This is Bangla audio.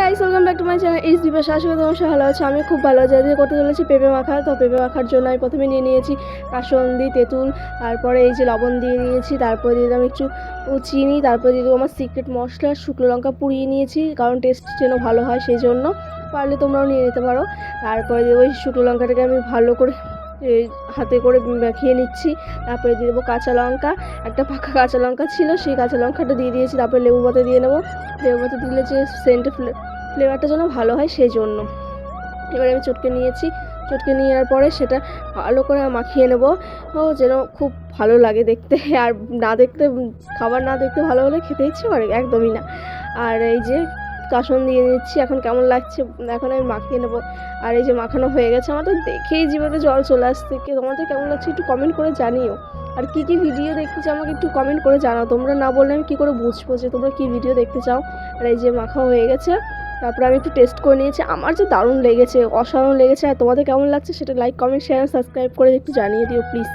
Guys welcome back to my channel ইস দিবা শাশুড়ি তোমার সব ভালো আছে। আমি খুব ভালো আছি। আজকে করতে চলেছি পেঁপে মাখা। তো পেঁপে মাখার জন্য আমি প্রথমে নিয়ে নিয়েছি কাসন্দি, তেঁতুল, তারপরে এই যে লবণ দিয়ে নিয়েছি, তারপরে দিয়ে দিলাম একটু চিনি, তারপরে দিয়ে দেবো আমার সিক্রেট মশলা, শুকনো লঙ্কা পুড়িয়ে নিয়েছি, কারণ টেস্ট যেন ভালো হয়, সেই জন্য। পারলে তোমরাও নিয়ে নিতে পারো। তারপরে দেবো ওই শুকনো লঙ্কাটাকে আমি ভালো করে হাতে করে মাখিয়ে নিচ্ছি। তারপরে দিয়ে দেবো কাঁচা লঙ্কা। একটা পাকা কাঁচা লঙ্কা ছিল, সেই কাঁচা লঙ্কাটা দিয়ে দিয়েছি। তারপরে লেবু পাতা দিয়ে নেব লেবু পাতা দিলে যে সেন্ট ফ্লেভারটা যেন ভালো হয় সেই জন্য এবার আমি চটকে নিয়েছি। চটকে নেওয়ার পরে সেটা ভালো করে মাখিয়ে নেব। ও, যেন খুব ভালো লাগে দেখতে। আর না দেখতে, খাবার না দেখতে ভালো হলে খেতে ইচ্ছে করে, একদমই না। আর এই যে কাসন দিয়ে নিচ্ছি, এখন কেমন লাগছে? এখন আমি মাখিয়ে নেব। আর এই যে মাখানো হয়ে গেছে, আমার তো দেখেই জীবনে জল চলে আসছে। কি তোমাদের কেমন লাগছে একটু কমেন্ট করে জানিও। আর কী কী ভিডিও দেখতে চাও আমাকে একটু কমেন্ট করে জানাও। তোমরা না বললে আমি কী করে বুঝব যে তোমরা কী ভিডিও দেখতে চাও? আর এই যে মাখা হয়ে গেছে, তারপরে আমি একটু টেস্ট করে নিয়েছি। আমার যে দারুণ লেগেছে, অসাধারণ লেগেছে। আর তোমাদের কেমন লাগছে সেটা লাইক কমেন্ট শেয়ার সাবস্ক্রাইব করে একটু জানিয়ে দিও প্লিজ